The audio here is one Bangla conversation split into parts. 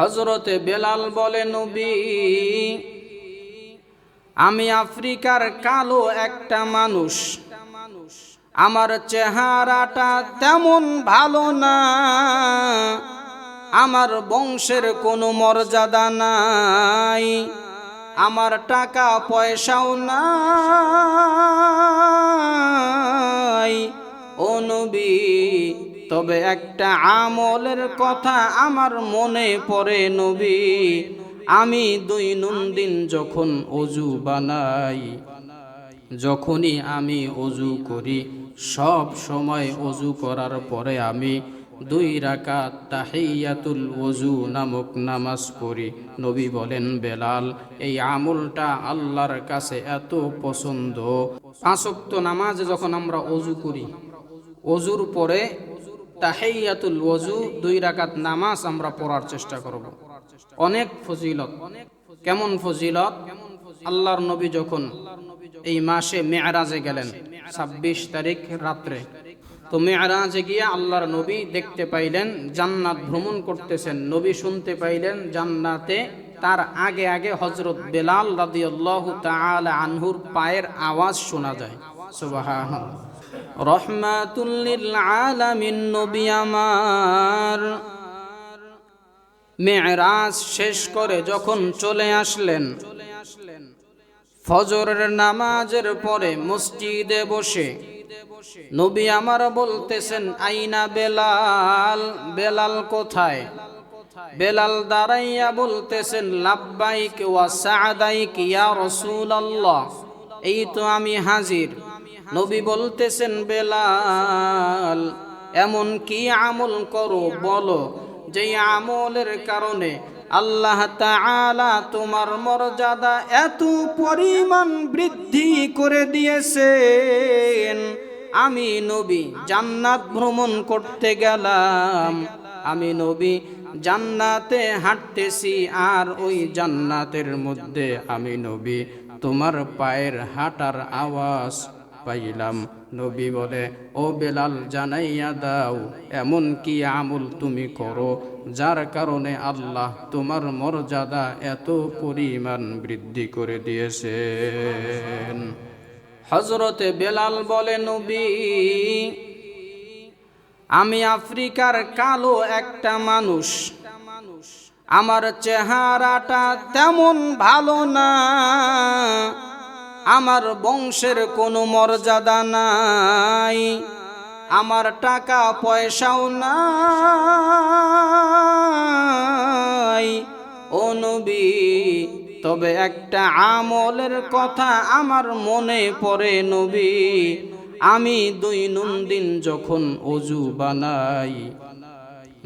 হজরতে বেলাল বলে, নবী, আমি আফ্রিকার কালো একটা মানুষ। আমার চেহারাটা তেমন ভালো না। আমার বংশের কোনো মর্যাদা নাই। আমার টাকা পয়সাও নাই। ও তবে একটা আমলের কথা আমার মনে পড়ে নবী। আমি দৈনন্দিন যখন অজু বানাই, যখনই আমি অজু করি, সব সময় অজু করার পরে আমি দুই রাকাত তাহিয়াতুল ওজু নামক নামাজ পড়ি। নবী বলেন, বেলাল, এই আমলটা আল্লাহর কাছে এত পছন্দ। পাঁচক্ত নামাজ যখন আমরা অজু করি, অজুর পরে তাহিয়াতুল ওজু দুই রাকাত নামাজ আমরা পড়ার চেষ্টা করব। অনেক ফজিলত। কেমন ফজিলত? আল্লাহর নবী যখন এই মাসে মেয়ারাজে গেলেন, ছাব্বিশ তারিখ রাত্রে, তো মেয়ারাজে গিয়ে আল্লাহর নবী দেখতে পাইলেন, জান্নাত ভ্রমণ করতেছেন। নবী শুনতে পাইলেন, জান্নাতে তার আগে আগে হজরত বেলাল রাদিয়াল্লাহু তাআলা আনহুর পায়ের আওয়াজ শোনা যায়। সুবহানাল্লাহ। নবী আমার। মেয়েরাজ শেষ করে যখন চলে আসলেন, ফজরের নামাজের পরে মসজিদে বসে নবী আমার বলতেছেন, আইনা বেলাল বেলাল কোথায়? বেলাল দাঁড়াইয়া বলতেছেন, লাব্বাইক ওয়া সাদাইক ইয়া রাসূলুল্লাহ, এই তো আমি হাজির। নবী বলতেছেন, বেলাল, এমন কি আমল করো বলো। যে আমলের কারণে আল্লাহ তাআলা তোমার মর্যাদা এত পরিমাণ বৃদ্ধি করে দিয়েছেন। আমি নবী জান্নাত ভ্রমণ করতে গেলাম। আমি নবী জান্নাতে হাঁটতেছি আর ওই জান্নাতের মধ্যে আমি নবী তোমার পায়ের হাঁটার আওয়াজ পাইলাম। নবী বলে, ও বেলাল, জানাইয়া দাও, এমন কি আমল তুমি করো, যার কারণে আল্লাহ তোমার মর্যাদা এত পরিমাণ বৃদ্ধি করে দিয়েছেন। হজরতে বেলাল বলে, নবী, আমি আফ্রিকার কালো একটা মানুষ। আমার চেহারাটা তেমন ভালো না। আমার বংশের কোনো মর্যাদা নাই। আমার টাকা পয়সাও নাই। ও নবী, তবে একটা আমলের কথা আমার মনে পড়ে নবী। আমি দৈনন্দিন যখন অজু বানাই,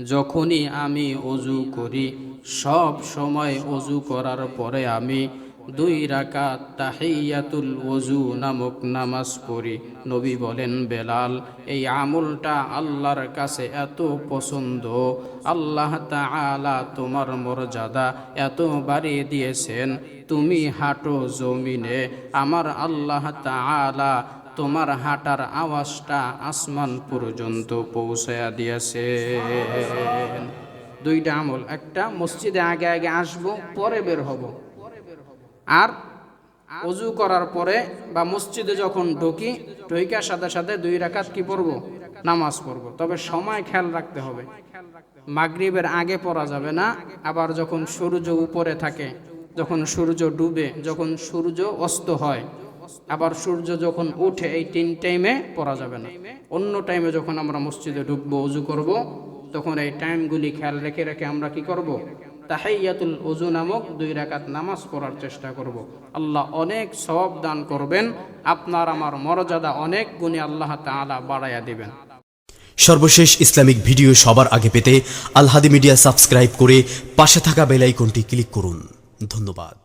যখনই আমি অজু করি, সব সময় অজু করার পরে আমি দুই রাকাত তাহিয়াতুল ওজু নামক নামাজ পড়ি। নবী বলেন, বেলাল, এই আমলটা আল্লাহর কাছে এত পছন্দ। আল্লাহ তাআলা তোমার মর্যাদা এত বাড়িয়ে দিয়েছেন। তুমি হাঁটো জমিনে, আমার আল্লাহ তাআলা তোমার হাঁটার আওয়াজটা আসমান পর্যন্ত পৌঁছায়া দিয়েছে দুইটা আমল, একটা মসজিদে আগে আগে আসব, পরে বের হব। আর অজু করার পরে বা মসজিদে যখন ঢুকি ঢুকার সাথে সাথে দুই রাকাত কি পড়ব? নামাজ পড়ব। তবে সময় খেয়াল রাখতে হবে। মাগরিবের আগে পড়া যাবে না। আবার যখন সূর্য উপরে থাকে, যখন সূর্য ডুবে, যখন সূর্য অস্ত হয়, আবার সূর্য যখন উঠে এই তিন টাইমে পড়া যাবে না। অন্য টাইমে যখন আমরা মসজিদে ঢুকবো, অজু করব, তখন এই টাইমগুলি খেয়াল রেখে রেখে আমরা কি করব? তাহাইয়াতুল ওজু নামক দুই রাকাত নামাজ পড়ার চেষ্টা করব। আল্লাহ অনেক সব দান করবেন। আপনার আমার মর্যাদা অনেক গুণে আল্লাহ তাআলা বাড়াইয়া দিবেন। সর্বশেষ ইসলামিক ভিডিও সবার আগে পেতে আলহাদি মিডিয়া সাবস্ক্রাইব করে পাশে থাকা বেল আইকনটি ক্লিক করুন। ধন্যবাদ।